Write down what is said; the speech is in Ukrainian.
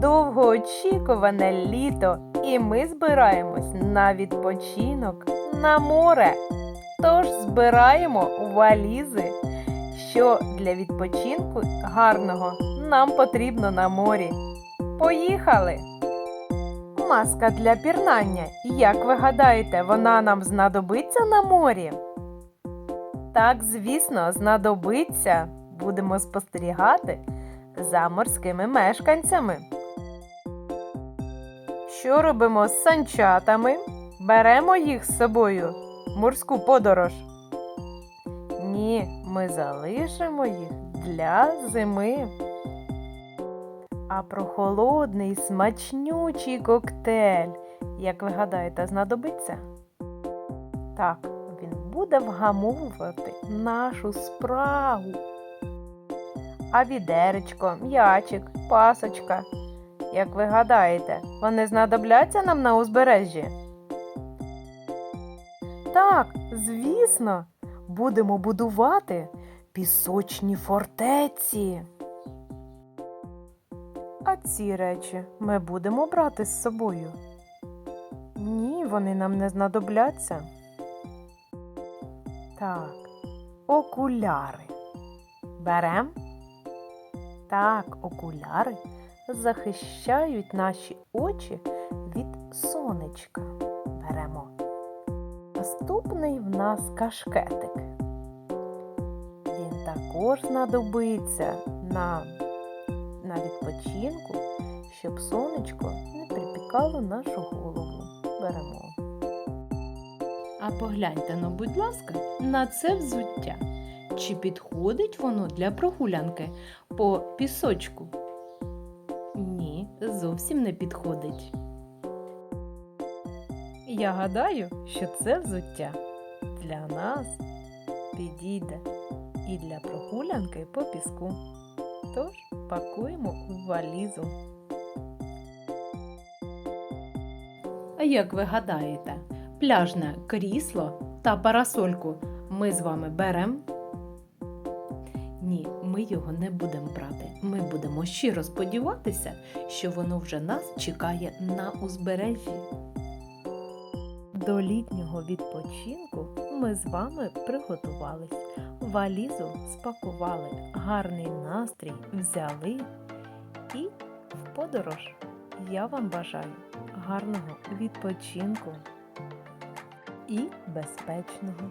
довгоочікуване літо, і ми збираємось на відпочинок на море. Тож збираємо валізи, що для відпочинку гарного нам потрібно на морі. Поїхали! Маска для пірнання. Як ви гадаєте, вона нам знадобиться на морі? Так, звісно, знадобиться. Будемо спостерігати за морськими мешканцями. Що робимо з санчатами? Беремо їх з собою в морську подорож. Ні, ми залишимо їх для зими. А прохолодний смачнючий коктейль, як ви гадаєте, знадобиться? Так, він буде вгамовувати нашу спрагу. А відеречко, м'ячик, пасочка. Як ви гадаєте, вони знадобляться нам на узбережжі? Так, звісно, будемо будувати пісочні фортеці. А ці речі ми будемо брати з собою? Ні, вони нам не знадобляться. Так, окуляри. Берем? Так, окуляри захищають наші очі від сонечка. Беремо. Наступний в нас кашкетик. Він також знадобиться нам на відпочинку, щоб сонечко не припікало нашу голову. Беремо. А погляньте, ну, будь ласка, на це взуття. Чи підходить воно для прогулянки по пісочку? Ні, зовсім не підходить. Я гадаю, що це взуття для нас підійде і для прогулянки по піску. Тож пакуємо у валізу. А як ви гадаєте, пляжне крісло та парасольку ми з вами беремо? Його не будемо брати. Ми будемо щиро сподіватися, що воно вже нас чекає на узбережжі. До літнього відпочинку ми з вами приготувались. Валізу спакували, гарний настрій взяли і в подорож. Я вам бажаю гарного відпочинку і безпечного.